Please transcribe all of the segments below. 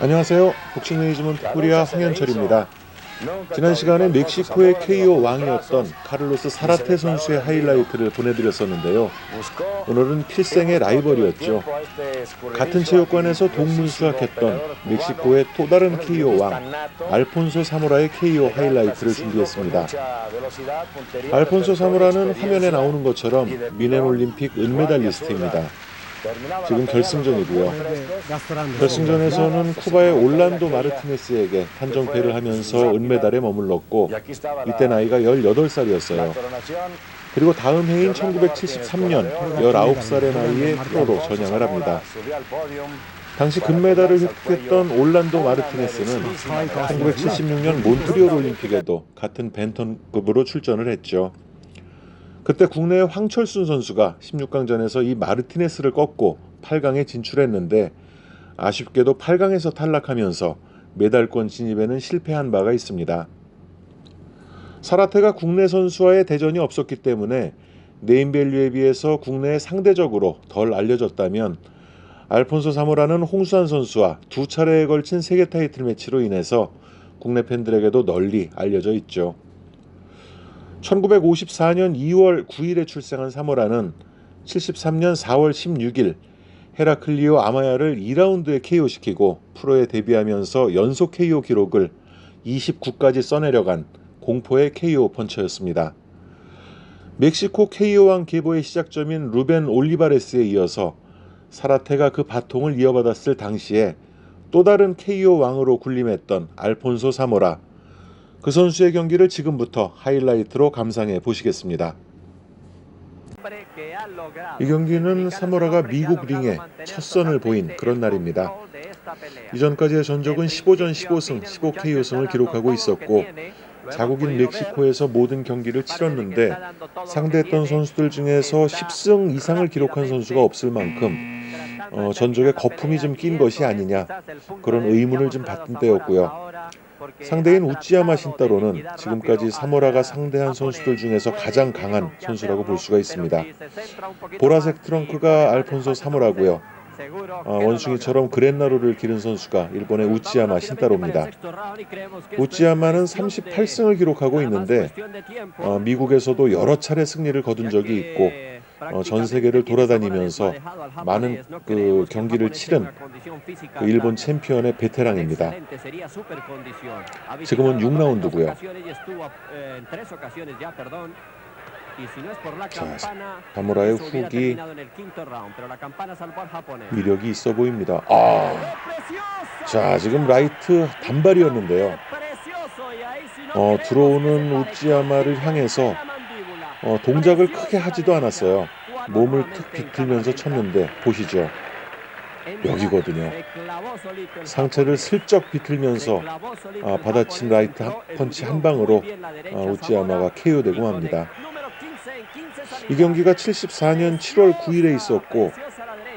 안녕하세요. 복싱 매니지먼트 코리아 황현철입니다. 지난 시간에 멕시코의 KO 왕이었던 카를로스 사라테 선수의 하이라이트를 보내드렸었는데요. 오늘은 필생의 라이벌이었죠. 같은 체육관에서 동문수학했던 멕시코의 또 다른 KO 왕 알폰소 사무라의 KO 하이라이트를 준비했습니다. 알폰소 사무라는 화면에 나오는 것처럼 미넨 올림픽 은메달리스트입니다. 지금 결승전이고요. 결승전에서는 쿠바의 올란도 마르티네스에게 한정패를 하면서 은메달에 머물렀고 이때 나이가 18살이었어요. 그리고 다음 해인 1973년 19살의 나이에 프로로 전향을 합니다. 당시 금메달을 획득했던 올란도 마르티네스는 1976년 몬트리올 올림픽에도 같은 벤턴급으로 출전을 했죠. 그때 국내의 황철순 선수가 16강전에서 이 마르티네스를 꺾고 8강에 진출했는데 아쉽게도 8강에서 탈락하면서 메달권 진입에는 실패한 바가 있습니다. 사라테가 국내 선수와의 대전이 없었기 때문에 네임밸류에 비해서 국내에 상대적으로 덜 알려졌다면 알폰소 사모라는 홍수환 선수와 두 차례에 걸친 세계 타이틀 매치로 인해서 국내 팬들에게도 널리 알려져 있죠. 1954년 2월 9일에 출생한 사모라는 73년 4월 16일 헤라클리오 아마야를 2라운드에 KO시키고 프로에 데뷔하면서 연속 KO 기록을 29까지 써내려간 공포의 KO 펀처였습니다. 멕시코 KO왕 계보의 시작점인 루벤 올리바레스에 이어서 사라테가 그 바통을 이어받았을 당시에 또 다른 KO 왕으로 군림했던 알폰소 사모라 그 선수의 경기를 지금부터 하이라이트로 감상해 보시겠습니다. 이 경기는 사모라가 미국 링에 첫 선을 보인 그런 날입니다. 이전까지의 전적은 15전 15승, 15KO승을 기록하고 있었고 자국인 멕시코에서 모든 경기를 치렀는데 상대했던 선수들 중에서 10승 이상을 기록한 선수가 없을 만큼 어, 전적에 거품이 좀 낀 것이 아니냐 그런 의문을 좀 받던 때였고요. 상대인 우찌야마 신따로는 지금까지 사모라가 상대한 선수들 중에서 가장 강한 선수라고 볼 수가 있습니다. 보라색 트렁크가 알폰소 사모라고요. 어, 원숭이처럼 그랜나루를 기른 선수가 일본의 우찌야마 신따로입니다. 우찌야마는 38승을 기록하고 있는데 어, 미국에서도 여러 차례 승리를 거둔 적이 있고 어, 전 세계를 돌아다니면서 많은 그 경기를 치른 그 일본 챔피언의 베테랑입니다. 지금은 6라운드고요. 자, 사무라의 훅이 위력이 있어 보입니다. 아, 자 지금 라이트 단발이었는데요. 어, 들어오는 우찌야마를 향해서 어, 동작을 크게 하지도 않았어요. 몸을 툭 비틀면서 쳤는데 보시죠. 여기거든요. 상체를 슬쩍 비틀면서 아, 받아친 라이트 한, 펀치 한 방으로 아, 우찌야마가 KO되고 맙니다. 이 경기가 74년 7월 9일에 있었고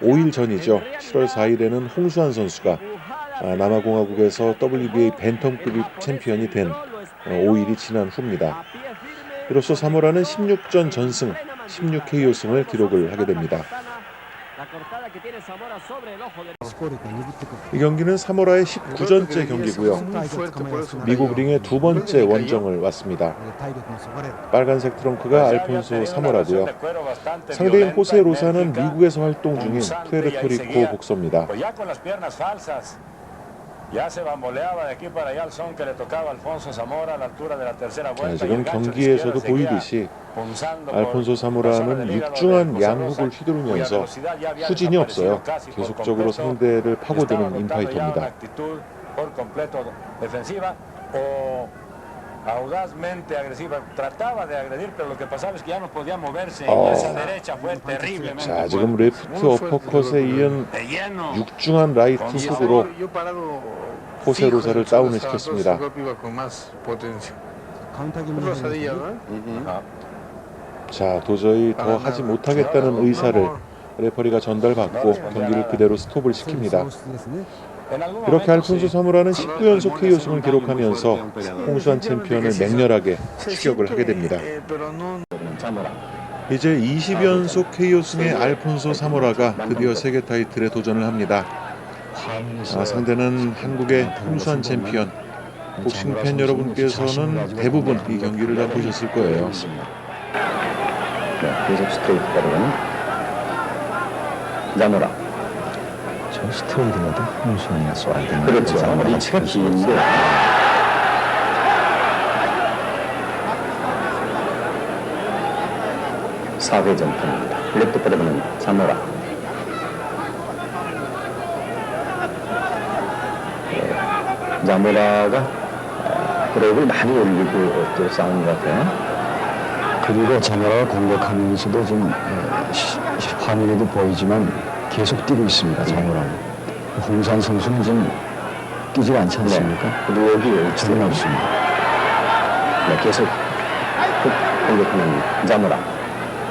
5일 전이죠. 7월 4일에는 홍수환 선수가 아, 남아공화국에서 WBA 벤텀급 챔피언이 된 5일이 지난 후입니다. 이로써 사모라는 16전 전승, 16KO승을 기록을 하게 됩니다. 이 경기는 사모라의 19전째 경기고요. 미국 링의 두 번째 원정을 왔습니다. 빨간색 트렁크가 알폰소 사모라고요. 상대인 호세 로사는 미국에서 활동 중인 푸에르토리코 복서입니다. 자, 지금 경기에서도 보이듯이 알폰소 사무라는 육중한 양훅을 휘두르면서 후진이 없어요. 계속적으로 상대를 파고드는 인파이터입니다. Audazmente agresiva trataba de agredir pero lo que pasaba es que ya no podía moverse Oh. y esa derecha fue terriblemente 자, 지금 레프트 어퍼컷에 이은 de lleno 육중한 라이트 훅으로 호세 로사를 다운을 시켰습니다. 자, 도저히 더 하지 못하겠다는 의사를 레퍼리가 전달받고 경기를 그대로 스톱을 시킵니다. 이렇게 알폰소 사무라는 19연속 KO승을 기록하면서 홍수환 챔피언을 맹렬하게 추격을 하게 됩니다. 이제 20연속 KO 승의 알폰소 사모라가 드디어 세계 타이틀에 도전을 합니다. 아, 상대는 한국의 홍수환 챔피언. 복싱 팬 여러분께서는 대부분 이 경기를 다 보셨을 거예요. 네, 계속 스트레이트 가져가는 자노라. 저 스트레이트라도 홍수환이가 쏴야 되는 그렇죠. 리치가 긴데. 사회 전판입니다. 자노라. 네, 자노라가 어, 브레이크를 많이 올리고 또 싸우는 것 같아요. 그리고 자나라가 공격하면서도 좀 시- 시- 화면에도 보이지만 계속 뛰고 있습니다. 자나라가. 홍산 선수는 좀 뛰지 않지 않습니까? 그리고 여기 전혀 지금 없습니다. 네, 계속 훅 공격하는 자노라.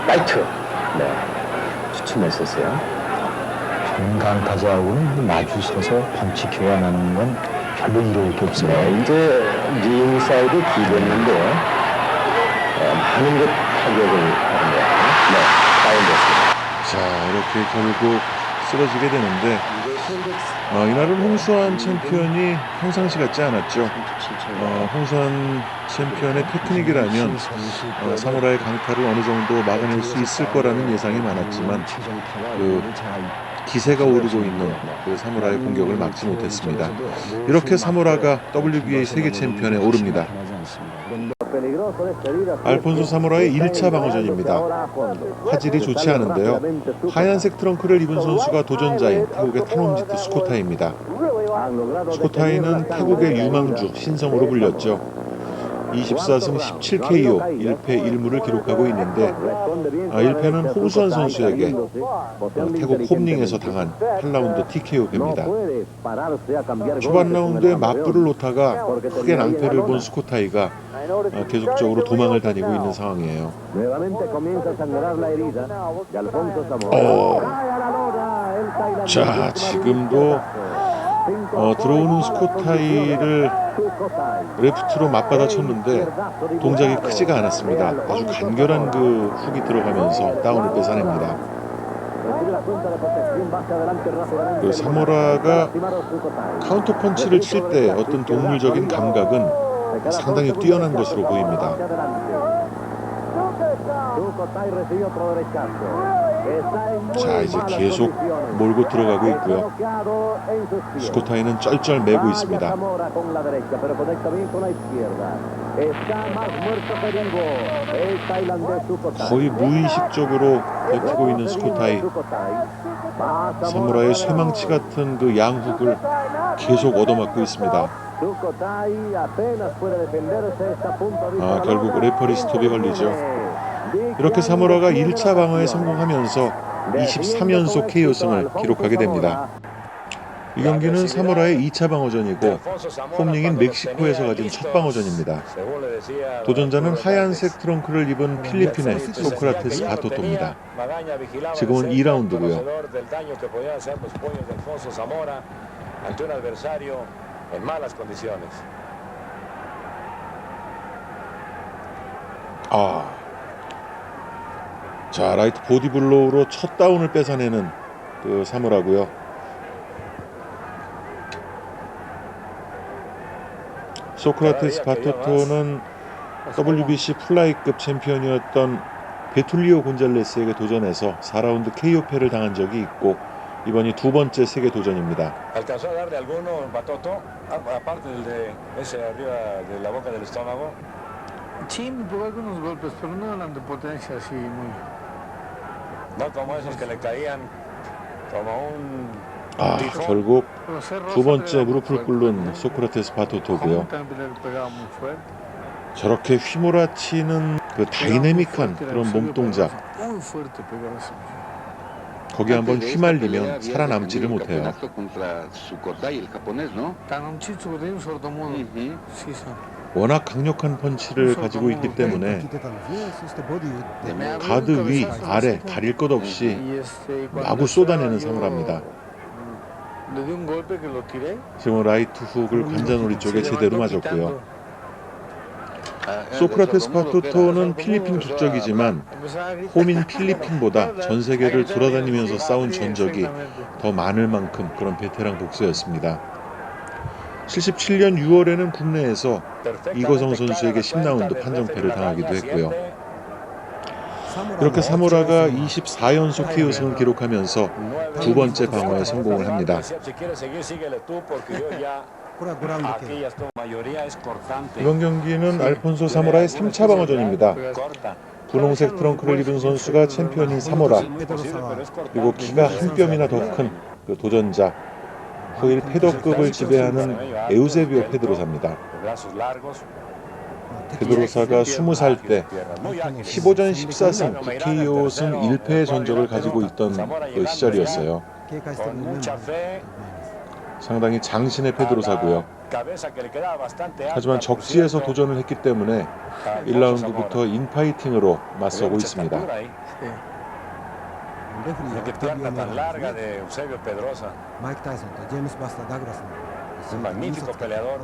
라이트. 네, 추천했었어요. 좋은 강타자하고는 마주 서서 펀치 교환하는 건 별로 이로울 게 없어요. 네, 이제 링 사이드 기대했는데 어, 많은 것 타격을 같아요. 네, 다운됐습니다. 자, 이렇게 결국 쓰러지게 되는데 어, 이날은 홍수환 챔피언이 평상시 같지 않았죠. 어, 홍수환 챔피언의 테크닉이라면 어, 사무라의 강타를 어느 정도 막아낼 수 있을 거라는 예상이 많았지만 그 기세가 오르고 있는 그 사무라의 공격을 막지 못했습니다. 이렇게 사무라가 WBA 세계 챔피언에 오릅니다. 알폰소 사무라의 1차 방어전입니다. 화질이 좋지 않은데요. 하얀색 트렁크를 입은 선수가 도전자인 태국의 타놈지트 스코타입니다. 스코타이는 태국의 유망주 신성으로 불렸죠. 24승 17KO 1패 1무를 기록하고 있는데 아, 1패는 홍수환 선수에게 어, 태국 홈링에서 당한 8라운드 TKO 패입니다. 초반 라운드에 맞불을 놓다가 크게 낭패를 본 스코타이가 아, 계속적으로 도망을 다니고 있는 상황이에요. 어. 자, 지금도 어, 들어오는 스코타이를 레프트로 맞받아 쳤는데 동작이 크지가 않았습니다. 아주 간결한 그 훅이 들어가면서 다운을 뺏어냅니다. 그 사모라가 카운터 펀치를 칠 때 어떤 동물적인 감각은 상당히 뛰어난 것으로 보입니다. 자, 이제 계속 몰고 들어가고 있고요. 스코타이는 쩔쩔 매고 있습니다. 거의 무의식적으로 버티고 있는 스코타이. 사무라의 쇠망치 같은 그 양훅을 계속 얻어맞고 있습니다. 아, 결국 레퍼리 스톱이 걸리죠. 이렇게 사무라가 1차 방어에 성공하면서 23연속 KO승을 기록하게 됩니다. 이 경기는 사무라의 2차 방어전이고 홈링인 멕시코에서 가진 첫 방어전입니다. 도전자는 하얀색 트렁크를 입은 필리핀의 소크라테스 바토토입니다. 지금은 2라운드고요. 아. 자, 라이트 보디 블로우로 첫 다운을 뺏어내는 그 사무라고요. 소크라테스 바토토는 WBC 플라이급 챔피언이었던 베툴리오 곤잘레스에게 도전해서 4라운드 KO패를 당한 적이 있고 이번이 두 번째 세계 도전입니다. ¿Alcanzó a darle alguno Batoto? A- Aparte del de ese arriba de la boca del estómago. Sí, me pegó algunos golpes, pero no eran de potencia así muy. No como esos que le caían como un 아. 결국 두 번째 무릎을 꿇는. 소크라테스 바토토고요. fuerte. 저렇게 휘몰아치는 그 다이내믹한 그런 몸 동작 Muy fuerte pegaba ese. 거기 한번 휘말리면 살아남지를 못해요. 워낙 강력한 펀치를 가지고 있기 때문에 가드 위, 아래 가릴 것 없이 마구 쏟아내는 사물합니다. Lo tiré. 지금 라이트 훅을 관자놀이 쪽에 제대로 맞았고요. 소크라테스 파토토는 필리핀 국적이지만 호민 필리핀보다 전 세계를 돌아다니면서 싸운 전적이 더 많을 만큼 그런 베테랑 복서였습니다. 77년 6월에는 국내에서 이거성 선수에게 10라운드 판정패를 당하기도 했고요. 이렇게 사모라가 24연속 k o 승을 기록하면서 두 번째 방어에 성공을 합니다. 이번 경기는 알폰소 사모라의 3차 방어전입니다. 분홍색 트렁크를 입은 선수가 챔피언인 사모라. 그리고 키가 한 뼘이나 더큰 그 도전자 그 거의 페더급을 지배하는 에우세비오 페드로사입니다. 페드로사가 20살 때 15전 14승, 9KO 승 1패의 전적을 가지고 있던 그 시절이었어요. 상당히 장신의 페드로사고요. 하지만 적지에서 도전을 했기 때문에 1라운드부터 인파이팅으로 맞서고 있습니다. 네. Mire qué pierna tan larga de Eusebio Pedrosa. Mike Tyson to James Bastadagras. Un magnífico peleador.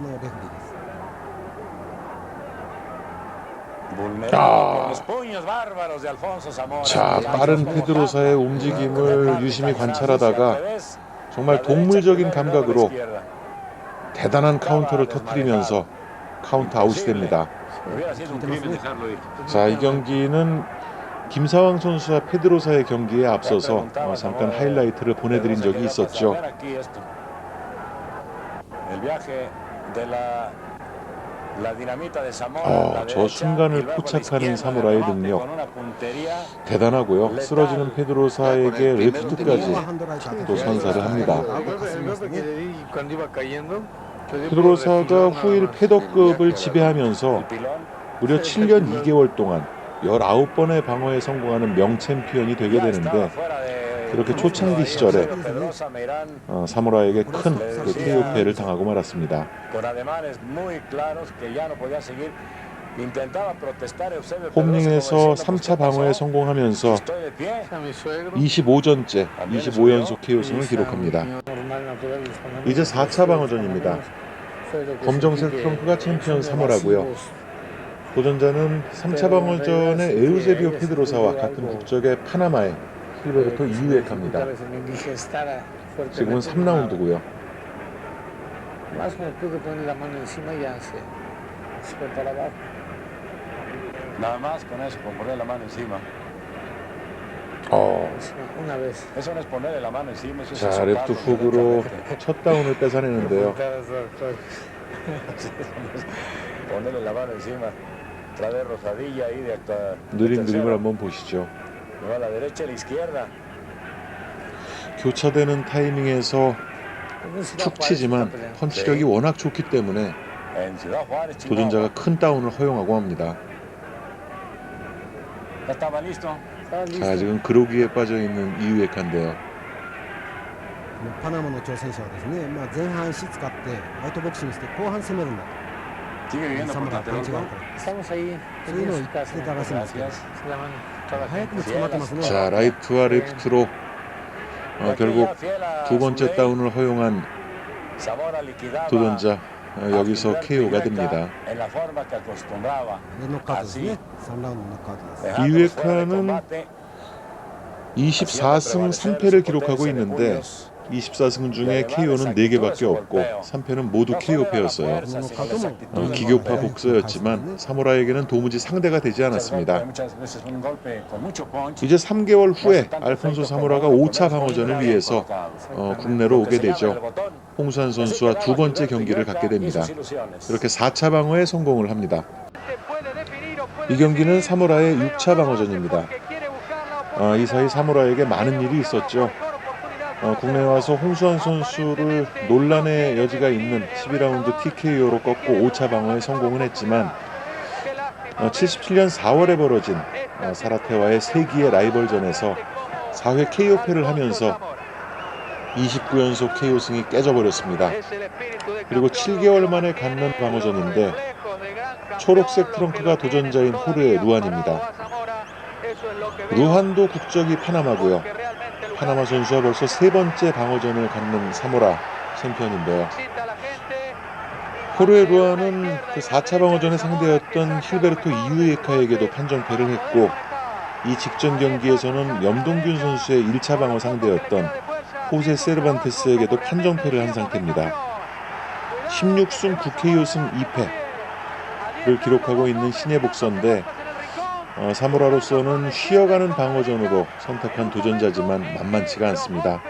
자, 자, 빠른 페드로사의 움직임을 유심히 관찰하다가 정말 동물적인 감각으로 대단한 카운터를 터뜨리면서 카운터 아웃이 됩니다. 자, 이 경기는 김사왕 선수와 페드로사의 경기에 앞서서 어, 잠깐 하이라이트를 보내드린 적이 있었죠. 어, 저 순간을 포착하는 사무라의 능력 대단하고요. 쓰러지는 페드로사에게 레프트까지 또 선사를 합니다. 페드로사가 후일 패더급을 지배하면서 무려 7년 2개월 동안 19번의 방어에 성공하는 명챔피언이 되게 되는데 그렇게 초창기 시절에 어, 사무라에게 큰 그 KO패를 당하고 말았습니다. 홈링에서 como diciendo, 3차 "¿Qué 방어에? 성공하면서 Estoy de pie. A mi suegro. 25전째 25연속 KO승을 기록합니다. 이제 4차 방어전입니다. 검정색 트렁크가 챔피언 사모라고요. 도전자는 3차 방어전의 에우세비오 페드로사와 같은 국적의 파나마의 힐베르토 이우에카입니다. 지금은 3라운드고요. Más o menos pude poner la mano encima y ya se, se fue para abajo. Nada más con eso, con poner la mano encima. 어, 자, 랩트 훅으로. 첫 다운을 뺏어내는데요. Ponerle la mano encima. Trae rosadilla ahí de actuar. 느림 그림을 한번 보시죠. a la derecha y a la izquierda. 교차되는 타이밍에서 툭 치지만 펀치력이 워낙 좋기 때문에 En Ciudad Juárez, Chihuahua. 도전자가 큰 다운을 허용하고 합니다. Ya estaba listo. 자, 지금 그로기에 빠져 있는 이우에카인데요. パナマの挑戦者はですね、まあ、前半足使ってアウトボクシングして後半攻めるんだ Siguen viviendo por Tlatelolco. Estamos ahí, en su casa. Gracias. Se llaman toda la gente. 자, 라이트와 레프트로 어, 결국 두 번째 다운을 허용한 도전자 어, 여기서 KO가 됩니다. 이회카는 24승 3패를 기록하고 있는데 24승 중에 KO는 4개밖에 없고 3패는 모두 KO패였어요. 어, 기교파 복서였지만 사무라에게는 도무지 상대가 되지 않았습니다. 이제 3개월 후에 알폰소 사무라가 5차 방어전을 위해서 어, 국내로 오게 되죠. 홍수환 선수와 두 번째 경기를 갖게 됩니다. 이렇게 4차 방어에 성공을 합니다. 이 경기는 사무라의 6차 방어전입니다. 어, 이 사이 사무라에게 많은 일이 있었죠. 어, 국내에 와서 홍수환 선수를 논란의 여지가 있는 12라운드 TKO로 꺾고 5차 방어에 성공은 했지만 어, 77년 4월에 벌어진 어, 사라테와의 세기의 라이벌전에서 4회 KO패를 하면서 29연속 KO 승이 깨져버렸습니다. 그리고 7개월 만에 갖는 방어전인데 초록색 트렁크가 도전자인 호르의 루안입니다. 루한도 국적이 파나마고요. 파나마 선수와 벌써 세 번째 방어전을 갖는 사모라 챔피언인데요. 호르에 루아는 그 4차 방어전의 상대였던 힐베르토 이우에카에게도 판정패를 했고 이 직전 경기에서는 염동균 선수의 1차 방어 상대였던 호세 세르반테스에게도 판정패를 한 상태입니다. 16승 9KO승 2패를 기록하고 있는 신의 복서인데 어, 사무라로서는 쉬어가는 방어전으로 선택한 도전자지만 만만치가 않습니다.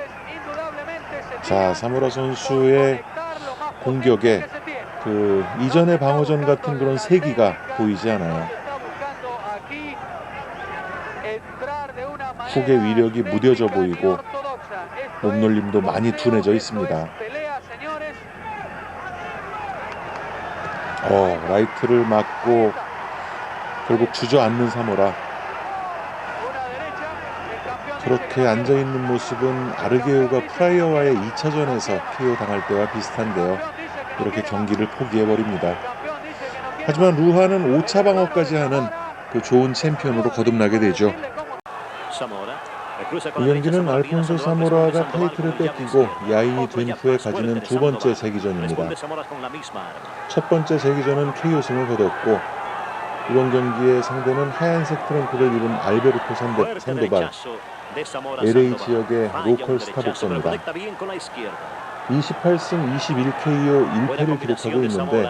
자, 사무라 선수의 공격에 그 이전의 방어전 같은 그런 세기가 보이지 않아요. 훅의 위력이 무뎌져 보이고 몸놀림도 많이 둔해져 있습니다. 어, 라이트를 맞고 결국 주저앉는 사모라. 그렇게 앉아 있는 모습은 아르게오가 프라이어와의 2차전에서 KO 당할 때와 비슷한데요. 이렇게 경기를 포기해 버립니다. 하지만 루하는 5차 방어까지 하는 그 좋은 챔피언으로 거듭나게 되죠. 이 경기는 알폰소 사모라가 타이틀을 뺏기고 야인이 된 후에 가지는 두 번째 세기전입니다. 첫 번째 세기전은 KO승을 거뒀고 이번 경기의 상대는 하얀색 트렁크를 입은 알베르토 산도, 산도발. LA 지역의 로컬 스타 복서입니다. 28승 21KO 1패를 기록하고 있는데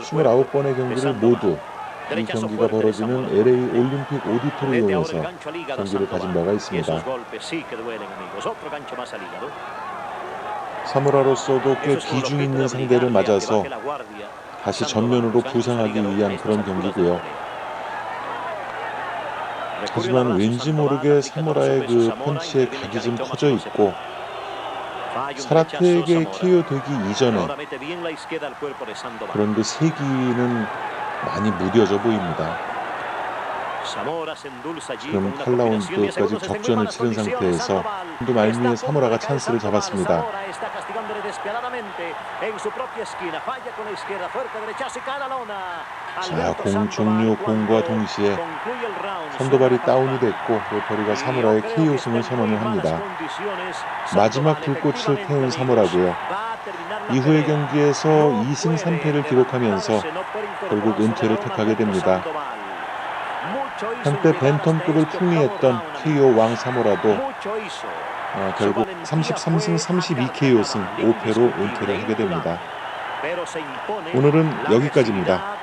29번의 경기를 모두 이 경기가 벌어지는 LA 올림픽 오디토리움에서 경기를 가진 바가 있습니다. 사무라로서도 꽤 비중 있는 상대를 맞아서 다시 전면으로 부상하기 위한 그런 경기고요. 하지만 왠지 모르게 사무라의 그 펀치의 각이 좀 커져 있고 사라테에게 KO 되기 이전에 그런 그 세기는 많이 무뎌져 보입니다. 지금 8라운드까지 적전을 치른 상태에서 또 말미에 사무라가 찬스를 잡았습니다. 자, 공 종료 공과 동시에 선도발이 다운이 됐고 레퍼리가 사무라의 KO승을 선언을 합니다. 마지막 불꽃을 태운 사무라고요. 이후의 경기에서 2승 3패를 기록하면서 결국 은퇴를 택하게 됩니다. 한때 벤텀급을 풍미했던 KO 왕 사무라도 어, 결국 33승 32KO승 5패로 은퇴를 하게 됩니다. 오늘은 여기까지입니다.